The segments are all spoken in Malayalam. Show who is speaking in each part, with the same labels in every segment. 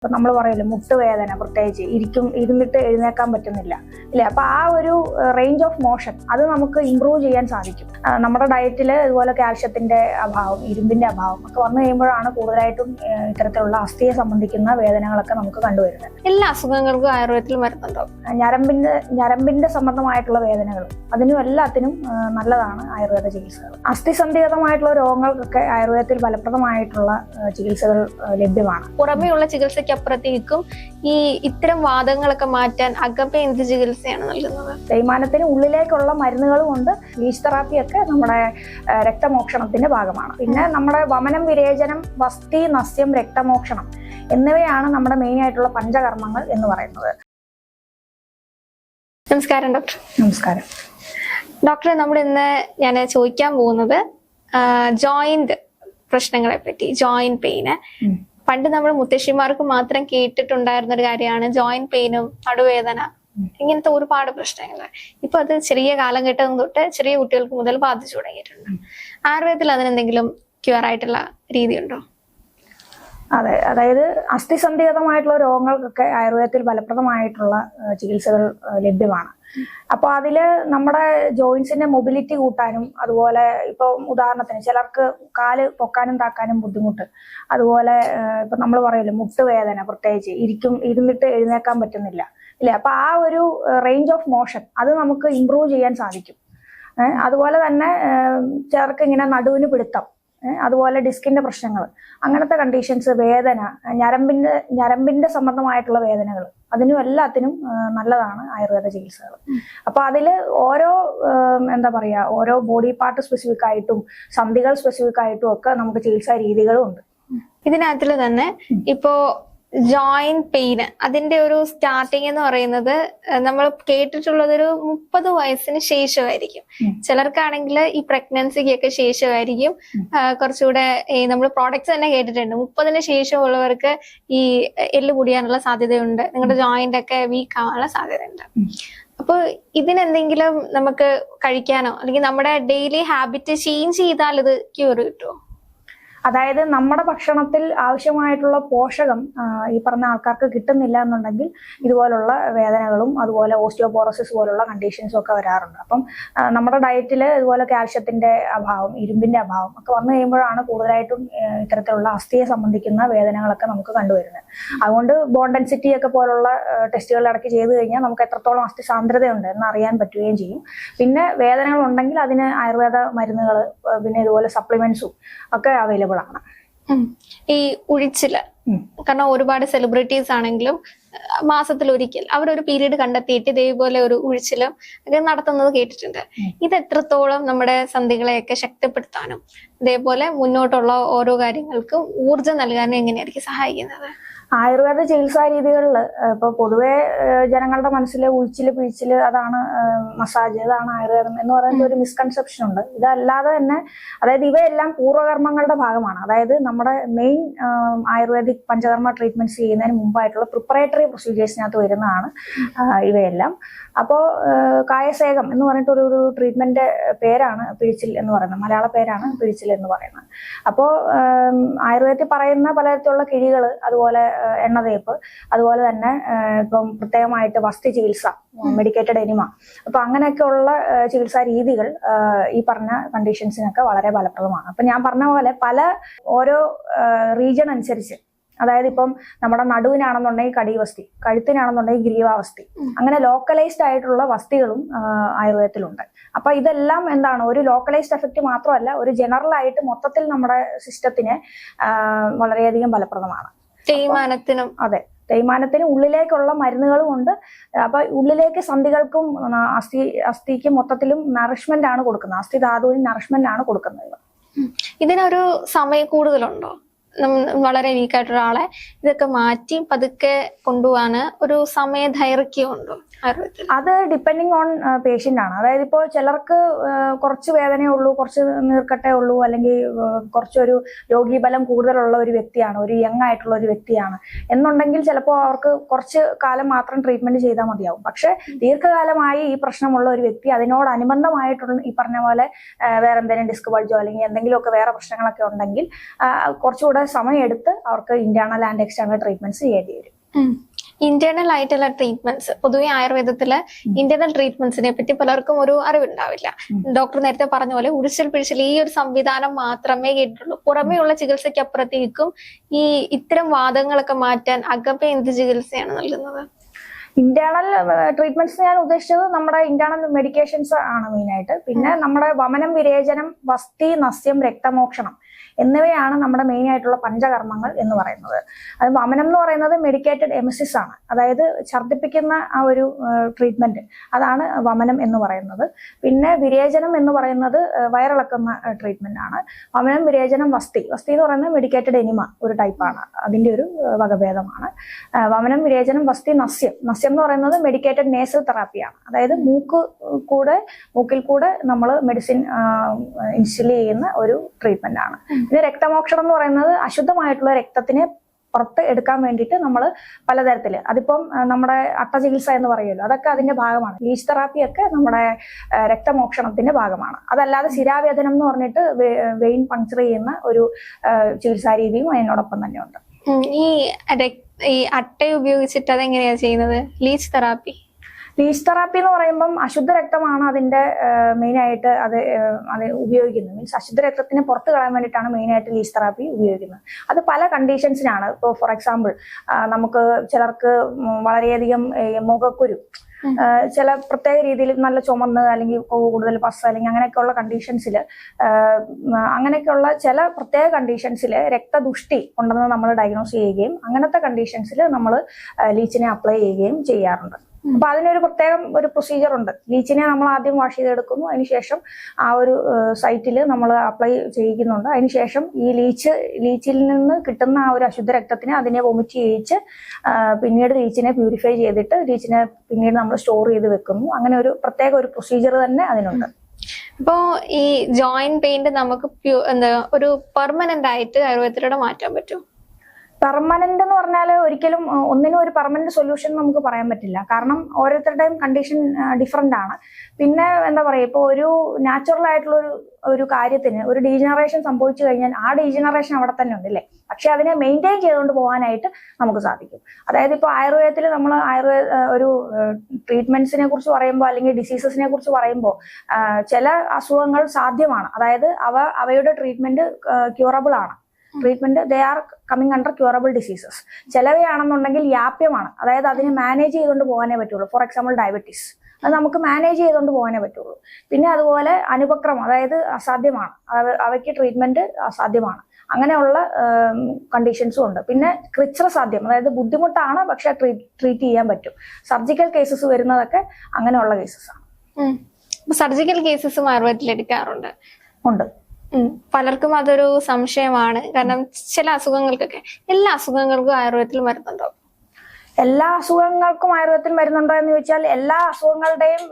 Speaker 1: ഇപ്പൊ നമ്മൾ പറയല്ലോ മുട്ടുവേദന പ്രത്യേകിച്ച് ഇരിക്കും ഇരുന്നിട്ട് എഴുന്നേക്കാൻ പറ്റുന്നില്ല. ഇല്ലേ? അപ്പൊ ആ ഒരു റേഞ്ച് ഓഫ് മോഷൻ അത് നമുക്ക് ഇമ്പ്രൂവ് ചെയ്യാൻ സാധിക്കും. നമ്മുടെ ഡയറ്റിൽ ഇതുപോലെ കാൽഷ്യത്തിന്റെ അഭാവം ഇരുമ്പിന്റെ അഭാവം ഒക്കെ വന്നു കഴിയുമ്പോഴാണ് കൂടുതലായിട്ടും ഇത്തരത്തിലുള്ള അസ്ഥിയെ സംബന്ധിക്കുന്ന വേദനകളൊക്കെ നമുക്ക് കണ്ടുവരുന്നത്.
Speaker 2: എല്ലാ അസുഖങ്ങൾക്കും ആയുർവേദത്തിൽ മരുന്നുണ്ടോ?
Speaker 1: ഞരമ്പിന്റെ ഞരമ്പിന്റെ സംബന്ധമായിട്ടുള്ള വേദനകളും അതിനും എല്ലാത്തിനും നല്ലതാണ് ആയുർവേദ ചികിത്സകൾ. അസ്ഥി അസ്ഥിസന്ധിഗതമായിട്ടുള്ള രോഗങ്ങൾക്കൊക്കെ ആയുർവേദത്തിൽ ഫലപ്രദമായിട്ടുള്ള ചികിത്സകൾ ലഭ്യമാണ്.
Speaker 2: പുറമേയുള്ള ചികിത്സയ്ക്ക് അപ്പുറത്തേക്കും ഈ ഇത്തരം വാദങ്ങളൊക്കെ മാറ്റാൻ അകപ്പ എന്ത് ചികിത്സയാണ് നൽകുന്നത്?
Speaker 1: തേയ്മാനത്തിന് ഉള്ളിലേക്കുള്ള മരുന്നുകളും ഉണ്ട്. ലീച്ച് തെറാപ്പി ഒക്കെ നമ്മുടെ രക്തമോക്ഷണത്തിന്റെ ഭാഗമാണ്. പിന്നെ നമ്മുടെ വമനം വിരേചനം വസ്തി നസ്യം രക്തമോക്ഷണം എന്നിവയാണ് നമ്മുടെ മെയിൻ ആയിട്ടുള്ള പഞ്ചകർമ്മങ്ങൾ എന്ന് പറയുന്നത്.
Speaker 2: നമസ്കാരം ഡോക്ടർ.
Speaker 1: നമസ്കാരം.
Speaker 2: ഡോക്ടറെ നമ്മൾ ഇന്ന് ഞാൻ ചോദിക്കാൻ പോകുന്നത് ജോയിന്റ് പ്രശ്നങ്ങളെ പറ്റി ജോയിന്റ് പെയിന്. പണ്ട് നമ്മൾ മുത്തശ്ശിമാർക്ക് മാത്രം കേട്ടിട്ടുണ്ടായിരുന്ന ഒരു കാര്യമാണ് ജോയിന്റ് പെയിനും നടുവേദന. ഇങ്ങനത്തെ ഒരുപാട് പ്രശ്നങ്ങൾ ഇപ്പൊ അത് ചെറിയ കാലഘട്ടം തൊട്ട് ചെറിയ കുട്ടികൾക്ക് മുതൽ ബാധിച്ചു തുടങ്ങിയിട്ടുണ്ട്. ആയുർവേദത്തിൽ അതിനെന്തെങ്കിലും ക്യൂർ ആയിട്ടുള്ള രീതി ഉണ്ടോ
Speaker 1: അതെ അതായത് അസ്ഥിസന്ധിഗതമായിട്ടുള്ള രോഗങ്ങൾക്കൊക്കെ ആയുർവേദത്തിൽ ഫലപ്രദമായിട്ടുള്ള ചികിത്സകൾ ലഭ്യമാണ്. അപ്പൊ അതിൽ നമ്മുടെ ജോയിൻസിന്റെ മൊബിലിറ്റി കൂട്ടാനും അതുപോലെ ഇപ്പൊ ഉദാഹരണത്തിന് ചിലർക്ക് കാൽ പൊക്കാനും താക്കാനും ബുദ്ധിമുട്ട്. അതുപോലെ ഇപ്പൊ നമ്മൾ മുട്ട് മുട്ടുവേദന പ്രത്യേകിച്ച് ഇരിക്കും ഇരുന്നിട്ട് എഴുന്നേക്കാൻ പറ്റുന്നില്ല. ഇല്ലേ? അപ്പൊ ആ ഒരു റേഞ്ച് ഓഫ് മോഷൻ അത് നമുക്ക് ഇമ്പ്രൂവ് ചെയ്യാൻ സാധിക്കും. അതുപോലെ തന്നെ ചിലർക്ക് ഇങ്ങനെ നടുവിന് പിടുത്തം. അതുപോലെ ഡിസ്കിന്റെ പ്രശ്നങ്ങൾ അങ്ങനത്തെ കണ്ടീഷൻസ് വേദന ഞരമ്പിന്റെ ഞരമ്പിന്റെ സംബന്ധമായിട്ടുള്ള വേദനകൾ അതിനും എല്ലാത്തിനും നല്ലതാണ് ആയുർവേദ ചികിത്സകൾ. അപ്പൊ അതിൽ ഓരോ എന്താ പറയാ ഓരോ ബോഡി പാർട്ട് സ്പെസിഫിക് ആയിട്ടും സന്ധികൾ സ്പെസിഫിക് ആയിട്ടും ഒക്കെ നമുക്ക് ചികിത്സാ രീതികളും ഉണ്ട്.
Speaker 2: ഇതിനകത്തിൽ തന്നെ ഇപ്പോ ജോയിന്റ് പെയിന് അതിന്റെ ഒരു സ്റ്റാർട്ടിങ് എന്ന് പറയുന്നത് നമ്മൾ കേട്ടിട്ടുള്ളത് ഒരു മുപ്പത് വയസ്സിന് ശേഷമായിരിക്കും. ചിലർക്കാണെങ്കിൽ ഈ പ്രഗ്നൻസിക്കൊക്കെ ശേഷമായിരിക്കും. കുറച്ചുകൂടെ ഈ നമ്മൾ പ്രോഡക്റ്റ്സ് തന്നെ കേട്ടിട്ടുണ്ട്. മുപ്പതിന് ശേഷമുള്ളവർക്ക് ഈ എല്ല് കൂടിയാനുള്ള സാധ്യതയുണ്ട്. നിങ്ങളുടെ ജോയിന്റ് ഒക്കെ വീക്ക് ആവാനുള്ള സാധ്യതയുണ്ട്. അപ്പൊ ഇതിനെന്തെങ്കിലും നമുക്ക് കഴിക്കാനോ അല്ലെങ്കിൽ നമ്മുടെ ഡെയിലി ഹാബിറ്റ് ചേഞ്ച് ചെയ്താൽ ഇത് ക്യൂർ കിട്ടുമോ
Speaker 1: അതായത് നമ്മുടെ ഭക്ഷണത്തിൽ ആവശ്യമായിട്ടുള്ള പോഷകം ഈ പറഞ്ഞ ആൾക്കാർക്ക് കിട്ടുന്നില്ല എന്നുണ്ടെങ്കിൽ ഇതുപോലുള്ള വേദനകളും അതുപോലെ ഓസ്റ്റിയോപോറോസിസ് പോലുള്ള കണ്ടീഷൻസും ഒക്കെ വരാറുണ്ട്. അപ്പം നമ്മുടെ ഡയറ്റിൽ ഇതുപോലെ കാൽഷ്യത്തിന്റെ അഭാവം ഇരുമ്പിന്റെ അഭാവം ഒക്കെ വന്നു കഴിയുമ്പോഴാണ് കൂടുതലായിട്ടും ഇത്തരത്തിലുള്ള അസ്ഥിയെ സംബന്ധിക്കുന്ന വേദനകളൊക്കെ നമുക്ക് കണ്ടുവരുന്നത്. അതുകൊണ്ട് ബോൺ ഡെൻസിറ്റി ഒക്കെ പോലുള്ള ടെസ്റ്റുകൾ ഇടയ്ക്ക് ചെയ്തു കഴിഞ്ഞാൽ നമുക്ക് എത്രത്തോളം അസ്ഥി സാന്ദ്രതയുണ്ട് എന്ന് അറിയാൻ പറ്റുകയും ചെയ്യും. പിന്നെ വേദനകൾ ഉണ്ടെങ്കിൽ അതിന് ആയുർവേദ മരുന്നുകൾ പിന്നെ ഇതുപോലെ സപ്ലിമെന്റ്സും ഒക്കെ അവൈലബിൾ ആണ്
Speaker 2: ഉം. ഈ
Speaker 1: ഉഴിച്ചിൽ.
Speaker 2: കാരണം ഒരുപാട് സെലിബ്രിറ്റീസ് ആണെങ്കിലും മാസത്തിൽ ഒരിക്കൽ അവരൊരു പീരീഡ് കണ്ടെത്തിയിട്ട് ഇതേപോലെ ഒരു ഉഴിച്ചിലും ഒക്കെ നടത്തുന്നത് കേട്ടിട്ടുണ്ട്. ഇത് എത്രത്തോളം നമ്മുടെ സന്ധികളെയൊക്കെ ശക്തിപ്പെടുത്താനും ഇതേപോലെ മുന്നോട്ടുള്ള ഓരോ കാര്യങ്ങൾക്കും ഊർജം നൽകാനും എങ്ങനെയായിരിക്കും സഹായിക്കുന്നത്?
Speaker 1: ആയുർവേദ ചികിത്സാ രീതികളിൽ ഇപ്പൊ പൊതുവെ ജനങ്ങളുടെ മനസ്സിൽ ഉഴിച്ചിൽ പിഴിച്ചിൽ അതാണ് മസാജ് അതാണ് ആയുർവേദം എന്ന് പറയുന്ന ഒരു മിസ്കൺസെപ്ഷൻ ഉണ്ട്. ഇതല്ലാതെ തന്നെ അതായത് ഇവയെല്ലാം പൂർവകർമ്മങ്ങളുടെ ഭാഗമാണ്. അതായത് നമ്മുടെ മെയിൻ ആയുർവേദിക് പഞ്ചകർമ്മ ട്രീറ്റ്മെന്റ്സ് ചെയ്യുന്നതിന് മുമ്പായിട്ടുള്ള പ്രിപ്പറേറ്ററി പ്രൊസീജിയേഴ്സിനകത്ത് വരുന്നതാണ് ഇവയെല്ലാം. അപ്പോൾ കായസേകം എന്ന് പറഞ്ഞിട്ട് ഒരു ട്രീറ്റ്മെന്റ് പേരാണ് പിഴിച്ചിൽ എന്ന് പറയുന്നത്. മലയാള പേരാണ് പിഴിച്ചിൽ എന്ന് പറയുന്നത്. അപ്പോൾ ആയുർവേദത്തിൽ പറയുന്ന പലതരത്തിലുള്ള കിഴികൾ അതുപോലെ എണ്ണ തേപ്പ് അതുപോലെ തന്നെ ഇപ്പം പ്രത്യേകമായിട്ട് വസ്തു ചികിത്സ മെഡിക്കേറ്റഡ് എനിമ അപ്പൊ അങ്ങനെയൊക്കെയുള്ള ചികിത്സാ രീതികൾ ഈ പറഞ്ഞ കണ്ടീഷൻസിനൊക്കെ വളരെ ഫലപ്രദമാണ്. അപ്പൊ ഞാൻ പറഞ്ഞ പോലെ പല ഓരോ റീജിയൺ അനുസരിച്ച് അതായത് ഇപ്പം നമ്മുടെ നടുവിനാണെന്നുണ്ടെങ്കിൽ കടിവസ്തി കഴുത്തിനാണെന്നുണ്ടെങ്കിൽ ഗ്രീവാവസ്തി അങ്ങനെ ലോക്കലൈസ്ഡ് ആയിട്ടുള്ള വസ്തികളും ആയുർവേദത്തിലുണ്ട്. അപ്പൊ ഇതെല്ലാം എന്താണ് ഒരു ലോക്കലൈസ്ഡ് എഫക്റ്റ് മാത്രമല്ല ഒരു ജനറൽ ആയിട്ട് മൊത്തത്തിൽ നമ്മുടെ സിസ്റ്റത്തിന് വളരെയധികം ഫലപ്രദമാണ്.
Speaker 2: തേയ്മാനത്തിനും
Speaker 1: അതെ തേയ്മാനത്തിന് ഉള്ളിലേക്കുള്ള മരുന്നുകളും ഉണ്ട്. അപ്പൊ ഉള്ളിലേക്ക് സന്ധികൾക്കും അസ്ഥി അസ്ഥിക്ക് മൊത്തത്തിലും നറിഷ്മെന്റ് ആണ് കൊടുക്കുന്നത്. അസ്ഥി ധാതുവിന് നറിഷ്മെന്റ് ആണ് കൊടുക്കുന്നത്.
Speaker 2: ഇതിനൊരു സമയം കൂടുതലുണ്ടോ? വളരെ വീക്കായിട്ട് ഒരാളെ ഇതൊക്കെ മാറ്റി പതുക്കെ കൊണ്ടുപോകാന് ഒരു സമയ ഉണ്ടോ
Speaker 1: അത് ഡിപ്പെൻഡിങ് ഓൺ പേഷ്യന്റ് ആണ്. അതായത് ഇപ്പോൾ ചിലർക്ക് കുറച്ച് വേദനയേ ഉള്ളൂ കുറച്ച് നീർക്കട്ടേ ഉള്ളൂ അല്ലെങ്കിൽ കുറച്ചൊരു രോഗീബലം കൂടുതലുള്ള ഒരു വ്യക്തിയാണ് ഒരു യങ് ആയിട്ടുള്ള ഒരു വ്യക്തിയാണ്. എന്നുണ്ടെങ്കിൽ ചിലപ്പോൾ അവർക്ക് കുറച്ച് കാലം മാത്രം ട്രീറ്റ്മെന്റ് ചെയ്താൽ മതിയാവും. പക്ഷെ ദീർഘകാലമായി ഈ പ്രശ്നമുള്ള ഒരു വ്യക്തി അതിനോടനുബന്ധമായിട്ടുള്ള ഈ പറഞ്ഞ പോലെ വേറെ എന്തെങ്കിലും ഡിസ്ക് ബൾജോ അല്ലെങ്കിൽ എന്തെങ്കിലുമൊക്കെ വേറെ പ്രശ്നങ്ങളൊക്കെ ഉണ്ടെങ്കിൽ കുറച്ചുകൂടെ കുറച്ചുകൂടെ സമയമെടുത്ത് അവർക്ക് ഇന്റേണൽ ആൻഡ് എക്സ്റ്റേണൽ ട്രീറ്റ്മെന്റ്സ് ചെയ്യേണ്ടി വരും
Speaker 2: ഇന്റേണൽ ആയിട്ടുള്ള ട്രീറ്റ്മെന്റ്സ് പൊതുവെ ആയുർവേദത്തിൽ ഇന്റേണൽ ട്രീറ്റ്മെന്റ്സിനെ പറ്റി പലർക്കും ഒരു അറിവുണ്ടാവില്ല. ഡോക്ടർ നേരത്തെ പറഞ്ഞ പോലെ ഉഴിച്ചിൽ പിടിച്ചൽ ഈ ഒരു സംവിധാനം മാത്രമേ കേട്ടിട്ടുള്ളൂ പുറമേയുള്ള ചികിത്സയ്ക്ക് അപ്പുറത്തേക്കും ഈ ഇത്തരം വാദങ്ങളൊക്കെ മാറ്റാൻ അകപ്പെ എന്ത് ചികിത്സയാണ് നൽകുന്നത്?
Speaker 1: ഇന്റേണൽ ട്രീറ്റ്മെന്റ്സ് ഞാൻ ഉദ്ദേശിച്ചത് നമ്മുടെ ഇന്റേണൽ മെഡിക്കേഷൻസ് ആണ് മെയിനായിട്ട് പിന്നെ നമ്മുടെ വമനം വിരേചനം വസ്തി നസ്യം രക്തമോക്ഷണം. എന്നിവയാണ് നമ്മുടെ മെയിൻ ആയിട്ടുള്ള പഞ്ചകർമ്മങ്ങൾ എന്ന് പറയുന്നത്. അത് വമനം എന്ന് പറയുന്നത് മെഡിക്കേറ്റഡ് എമസിസ് ആണ്. അതായത് ഛർദ്ദിപ്പിക്കുന്ന ആ ഒരു ട്രീറ്റ്മെന്റ് അതാണ് വമനം എന്ന് പറയുന്നത്. പിന്നെ വിരേചനം എന്ന് പറയുന്നത് വയറിളക്കുന്ന ട്രീറ്റ്മെന്റ് ആണ്. വമനം വിരേചനം വസ്തി. വസ്തി എന്ന് പറയുന്നത് മെഡിക്കേറ്റഡ് എനിമ ഒരു ടൈപ്പാണ് അതിന്റെ ഒരു വകഭേദമാണ്. വമനം വിരേചനം വസ്തി നസ്യം. നസ്യം എന്ന് പറയുന്നത് മെഡിക്കേറ്റഡ് നേസൽ തെറാപ്പിയാണ് അതായത് മൂക്ക് കൂടെ മൂക്കിൽ കൂടെ നമ്മൾ മെഡിസിൻ ഇൻസ്റ്റൽ ചെയ്യുന്ന ഒരു ട്രീറ്റ്മെന്റ് ആണ്. പിന്നെ രക്തമോക്ഷണം എന്ന് പറയുന്നത് അശുദ്ധമായിട്ടുള്ള രക്തത്തിനെ പുറത്ത് എടുക്കാൻ വേണ്ടിയിട്ട് നമ്മൾ പലതരത്തിൽ അതിപ്പം നമ്മുടെ അട്ട ചികിത്സ എന്ന് പറയുമല്ലോ അതൊക്കെ അതിന്റെ ഭാഗമാണ്. ലീച്ച് തെറാപ്പി ഒക്കെ നമ്മുടെ രക്തമോക്ഷണത്തിന്റെ ഭാഗമാണ്. അതല്ലാതെ ശിരാവേദനം എന്ന് പറഞ്ഞിട്ട് വെയിൻ പങ്ക്ചർ ചെയ്യുന്ന ഒരു ചികിത്സാ രീതിയും അതിനോടൊപ്പം
Speaker 2: തന്നെയുണ്ട്. ഈ ഈ അട്ട ഉപയോഗിച്ചിട്ട് അതെങ്ങനെയാ ചെയ്യുന്നത്? Leech therapy?
Speaker 1: ലീച്ച് തെറാപ്പി എന്ന് പറയുമ്പം അശുദ്ധ രക്തമാണ് അതിന്റെ മെയിൻ ആയിട്ട് അത് അത് ഉപയോഗിക്കുന്നത്. മീൻസ് അശുദ്ധ രക്തത്തിനെ പുറത്ത് കളയാൻ വേണ്ടിയിട്ടാണ് മെയിൻ ആയിട്ട് ലീച്ച് തെറാപ്പി ഉപയോഗിക്കുന്നത്. അത് പല കണ്ടീഷൻസിനാണ് ഇപ്പോൾ ഫോർ എക്സാമ്പിൾ നമുക്ക് ചിലർക്ക് വളരെയധികം മുഖക്കുരു ചില പ്രത്യേക രീതിയിൽ നല്ല ചുമന്ന് അല്ലെങ്കിൽ കൂടുതൽ പസ് അല്ലെങ്കിൽ അങ്ങനെയൊക്കെയുള്ള കണ്ടീഷൻസിൽ അങ്ങനെയൊക്കെയുള്ള ചില പ്രത്യേക കണ്ടീഷൻസിൽ രക്തദുഷ്ടി ഉണ്ടെന്ന് നമ്മൾ ഡയഗ്നോസ് ചെയ്യുകയും അങ്ങനത്തെ കണ്ടീഷൻസിൽ നമ്മൾ ലീച്ചിനെ അപ്ലൈ ചെയ്യുകയും ചെയ്യാറുണ്ട്. അപ്പൊ അതിനൊരു പ്രത്യേകം ഒരു പ്രൊസീജിയർ ഉണ്ട്. ലീച്ചിനെ നമ്മൾ ആദ്യം വാഷ് ചെയ്തെടുക്കുന്നു. അതിനുശേഷം ആ ഒരു സൈറ്റിൽ നമ്മൾ അപ്ലൈ ചെയ്യിക്കുന്നുണ്ട്. അതിനുശേഷം ഈ ലീച്ച് ലീച്ചിൽ നിന്ന് കിട്ടുന്ന ആ ഒരു അശുദ്ധ രക്തത്തിനെ അതിനെ വൊമിറ്റ് ചെയ്യിച്ച് പിന്നീട് ലീച്ചിനെ പ്യൂരിഫൈ ചെയ്തിട്ട് ലീച്ചിനെ പിന്നീട് നമ്മൾ സ്റ്റോർ ചെയ്ത് വെക്കുന്നു. അങ്ങനെ ഒരു പ്രത്യേക ഒരു പ്രൊസീജിയർ തന്നെ അതിനുണ്ട്.
Speaker 2: അപ്പോ ഈ ജോയിന്റ് പെയിന്റ് നമുക്ക് എന്താ ഒരു പെർമനന്റ് ആയിട്ട് ആയുർവേദത്തിലൂടെ മാറ്റാൻ പറ്റും
Speaker 1: പെർമനന്റ് എന്ന് പറഞ്ഞാൽ ഒരിക്കലും ഒന്നിനും ഒരു പെർമനന്റ് സൊല്യൂഷൻ നമുക്ക് പറയാൻ പറ്റില്ല. കാരണം ഓരോരുത്തരുടെയും കണ്ടീഷൻ ഡിഫറെന്റ് ആണ്. പിന്നെ എന്താ പറയുക ഇപ്പോൾ ഒരു നാച്ചുറൽ ആയിട്ടുള്ള ഒരു ഒരു കാര്യത്തിന് ഒരു ഡീജനറേഷൻ സംഭവിച്ചു കഴിഞ്ഞാൽ ആ ഡീജനറേഷൻ അവിടെ തന്നെ ഉണ്ട് അല്ലേ? പക്ഷെ അതിനെ മെയിന്റെയിൻ ചെയ്തുകൊണ്ട് പോകാനായിട്ട് നമുക്ക് സാധിക്കും. അതായത് ഇപ്പോൾ ആയുർവേദത്തിൽ നമ്മൾ ആയുർവേദ ഒരു ട്രീറ്റ്മെന്റ്സിനെ കുറിച്ച് പറയുമ്പോൾ അല്ലെങ്കിൽ ഡിസീസസിനെ കുറിച്ച് പറയുമ്പോൾ ചില അസുഖങ്ങൾ സാധ്യമാണ്. അതായത് അവ അവയുടെ ട്രീറ്റ്മെന്റ് ക്യൂറബിൾ ആണ്. Treatment they are coming under curable diseases ചിലവയാണെന്നുണ്ടെങ്കിൽ യാപ്യമാണ്. അതായത് അതിനെ മാനേജ് ചെയ്തുകൊണ്ട് പോകാനേ പറ്റുള്ളൂ. ഫോർ എക്സാമ്പിൾ ഡയബറ്റീസ് അത് നമുക്ക് മാനേജ് ചെയ്തുകൊണ്ട് പോകാനേ പറ്റുള്ളൂ. പിന്നെ അതുപോലെ അനുപക്രമം അതായത് അസാധ്യമാണ്. അവ- അവയ്ക്ക് ട്രീറ്റ്മെന്റ് അസാധ്യമാണ്. അങ്ങനെയുള്ള കണ്ടീഷൻസും ഉണ്ട്. പിന്നെ ക്രിച്ചറ സാധ്യം അതായത് ബുദ്ധിമുട്ടാണ് പക്ഷെ ട്രീറ്റ് ചെയ്യാൻ പറ്റും. സർജിക്കൽ കേസസ് വരുന്നതൊക്കെ അങ്ങനെയുള്ള കേസസ് ആണ്.
Speaker 2: സർജിക്കൽ കേസസ് ആയുർവേദത്തിൽ എടുക്കാറുണ്ട്.
Speaker 1: ഉണ്ട്.
Speaker 2: പലർക്കും അതൊരു സംശയമാണ്. കാരണം ചില അസുഖങ്ങൾക്കൊക്കെ എല്ലാ അസുഖങ്ങൾക്കും ആയുർവേദത്തിൽ മരുന്നുണ്ടോ?
Speaker 1: എല്ലാ അസുഖങ്ങൾക്കും ആയുർവേദത്തിൽ മരുന്നുണ്ടോ എന്ന് ചോദിച്ചാൽ എല്ലാ അസുഖങ്ങളുടെയും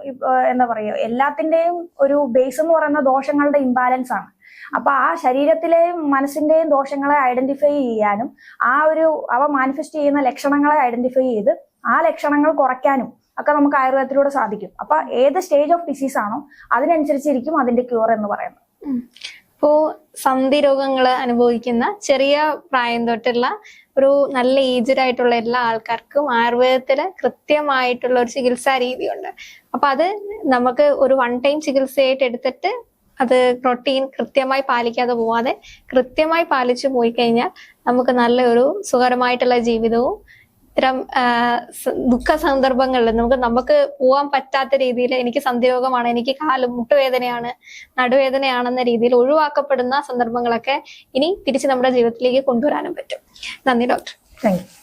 Speaker 1: എന്താ പറയുക എല്ലാത്തിന്റെയും ഒരു ബേസ് എന്ന് പറയുന്ന ദോഷങ്ങളുടെ ഇംബാലൻസ് ആണ്. അപ്പൊ ആ ശരീരത്തിലെയും മനസ്സിന്റെയും ദോഷങ്ങളെ ഐഡന്റിഫൈ ചെയ്യാനും ആ ഒരു അവ മാനിഫെസ്റ്റ് ചെയ്യുന്ന ലക്ഷണങ്ങളെ ഐഡന്റിഫൈ ചെയ്ത് ആ ലക്ഷണങ്ങൾ കുറയ്ക്കാനും ഒക്കെ നമുക്ക് ആയുർവേദത്തിലൂടെ സാധിക്കും. അപ്പൊ ഏത് സ്റ്റേജ് ഓഫ് ഡിസീസ് ആണോ അതിനനുസരിച്ചിരിക്കും അതിന്റെ ക്യൂർ എന്ന് പറയുന്നത്.
Speaker 2: ഇപ്പോ സന്ധി രോഗങ്ങൾ അനുഭവിക്കുന്ന ചെറിയ പ്രായം തൊട്ടുള്ള ഒരു നല്ല ഏജ്ഡ് ആയിട്ടുള്ള എല്ലാ ആൾക്കാർക്കും ആയുർവേദത്തിൽ കൃത്യമായിട്ടുള്ള ഒരു ചികിത്സാ രീതിയുണ്ട്. അപ്പൊ അത് നമുക്ക് ഒരു വൺ ടൈം ചികിത്സയായിട്ട് എടുത്തിട്ട് അത് പ്രോട്ടീൻ കൃത്യമായി പാലിക്കാതെ പോവാതെ കൃത്യമായി പാലിച്ചു പോയി കഴിഞ്ഞാൽ നമുക്ക് നല്ലൊരു സുഖകരമായിട്ടുള്ള ജീവിതവും ഇത്തരം ദുഃഖ സന്ദർഭങ്ങളിൽ നമുക്ക് നമുക്ക് പോകാൻ പറ്റാത്ത രീതിയിൽ എനിക്ക് സന്ധിരോഗമാണ് എനിക്ക് കാൽ മുട്ടുവേദനയാണ് നടുവേദനയാണെന്ന രീതിയിൽ ഒഴിവാക്കപ്പെടുന്ന സന്ദർഭങ്ങളൊക്കെ ഇനി തിരിച്ച് നമ്മുടെ ജീവിതത്തിലേക്ക് കൊണ്ടുവരാനും പറ്റും. നന്ദി ഡോക്ടർ.
Speaker 1: Thank you.